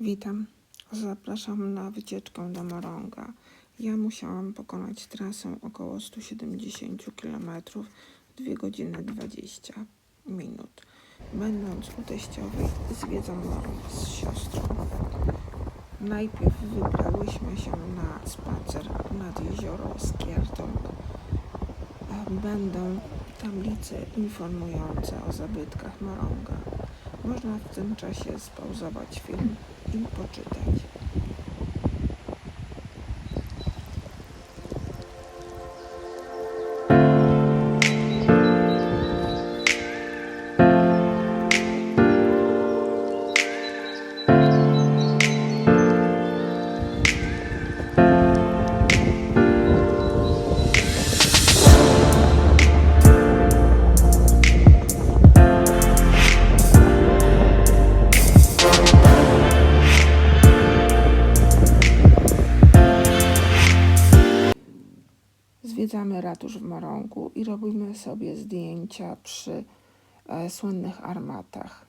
Witam. Zapraszam na wycieczkę do Moronga. Ja musiałam pokonać trasę około 170 km w 2 godziny 20 minut. Będąc u teściowej, zwiedzam Morąg z siostrą. Najpierw wybrałyśmy się na spacer nad jezioro Skiertąg. Będą tablice informujące o zabytkach Moronga. Można w tym czasie spauzować film i poczytać. Zwiedzamy ratusz w Morągu i robimy sobie zdjęcia przy e, słynnych armatach.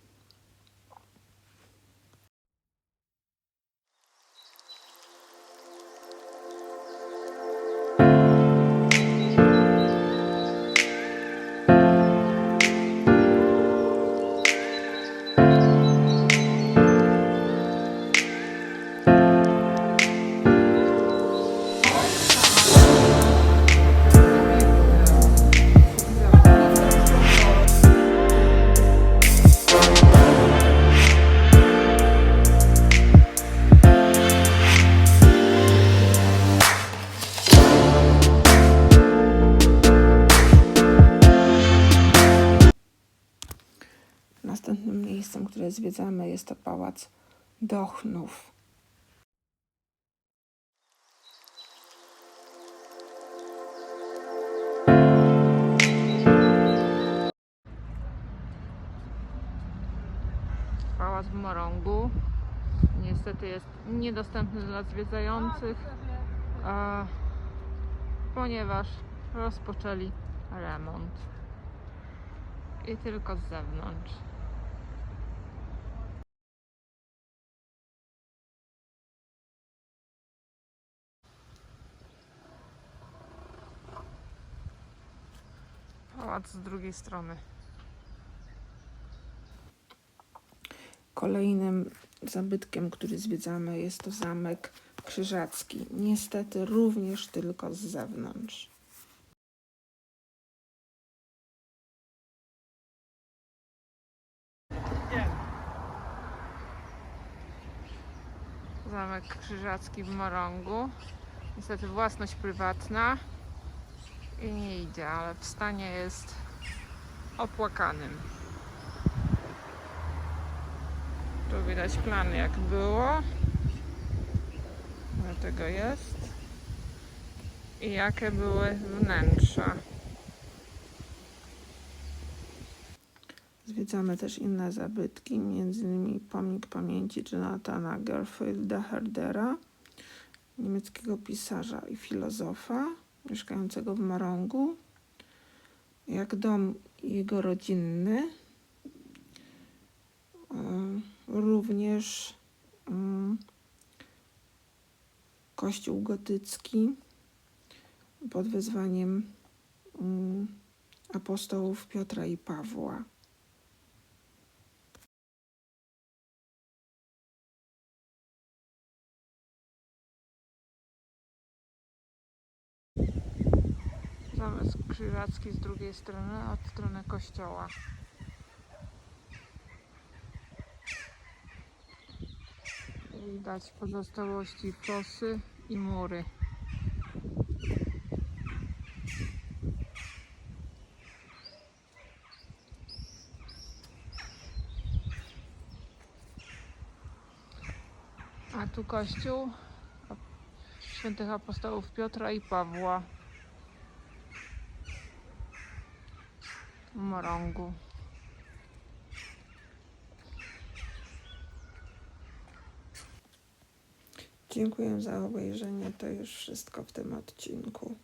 Zwiedzamy, jest to pałac Dochnów. Pałac w Morągu. Niestety jest niedostępny dla zwiedzających, e, ponieważ rozpoczęli remont. I tylko z zewnątrz. Pałac z drugiej strony. Kolejnym zabytkiem, który zwiedzamy, jest to zamek Krzyżacki. Niestety również tylko z zewnątrz. Zamek Krzyżacki w Morągu. Niestety własność prywatna i nie idzie, ale w stanie jest opłakanym. Tu widać plan jak było. Dlatego jest. I jakie były wnętrza. Zwiedzamy też inne zabytki, m.in. pomnik pamięci Jonathana Gerfielda Herdera, niemieckiego pisarza i filozofa mieszkającego w Morągu, jak dom jego rodzinny, e, również mm, kościół gotycki pod wezwaniem mm, apostołów Piotra i Pawła. Zamek Krzyżacki z drugiej strony, od strony kościoła. Widać pozostałości fosy i mury. A tu kościół świętych apostołów Piotra i Pawła. Morągu. Dziękuję za obejrzenie. To już wszystko w tym odcinku.